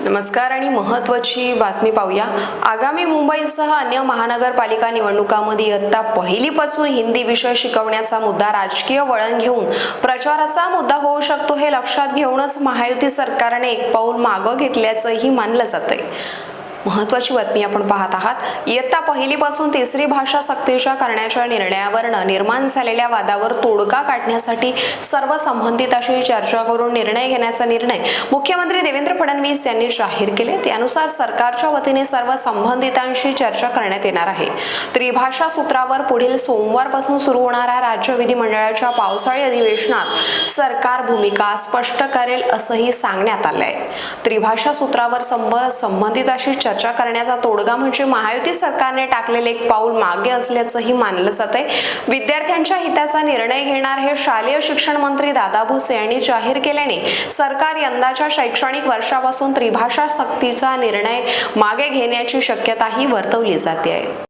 नमस्कार आणि महत्त्वाची बातमी पाहूया. आगामी मुंबईसह अन्य महानगरपालिका निवडणुकांमध्ये इयत्ता पहिलीपासून हिंदी विषय शिकवण्याचा मुद्दा राजकीय वळण घेऊन प्रचाराचा मुद्दा होऊ शकतो हे लक्षात घेऊनच महायुती सरकारने एक पाऊल मागं घेतल्याचंही मानलं जातंय. महत्वाची बातमी आपण पाहत आहात. इयत्ता पहिलीपासून तिसरी भाषा सक्तीच्या करण्याच्या निर्णयावरनं निर्माण झालेल्या वादावर तोडगा काढण्यासाठी सर्व संबंधितांशी चर्चा करून निर्णय घेण्याचा निर्णय मुख्यमंत्री देवेंद्र फडणवीस यांनी जाहीर केले. त्यानुसार सरकारच्या वतीने सर्व संबंधितांशी चर्चा करण्यात येणार आहे. त्रिभाषा सूत्रावर पुढील सोमवारपासून सुरू होणाऱ्या राज्य विधिमंडळाच्या पावसाळी अधिवेशनात सरकार भूमिका स्पष्ट करेल असंही सांगण्यात आलंय. त्रिभाषा सूत्रावर संब संबंधिताशी चर्चा करण्याचा तोडगा म्हणजे महायुती सरकारने टाकलेले एक पाऊल मागे असल्याचंही मानलं जात आहे विद्यार्थ्यांच्या हिताचा निर्णय घेणार हे शालेय शिक्षण मंत्री दादा भुसे यांनी जाहीर केल्याने सरकार यंदाच्या शैक्षणिक वर्षापासून त्रिभाषा सक्तीचा निर्णय मागे घेण्याची शक्यताही वर्तवली जाते आहे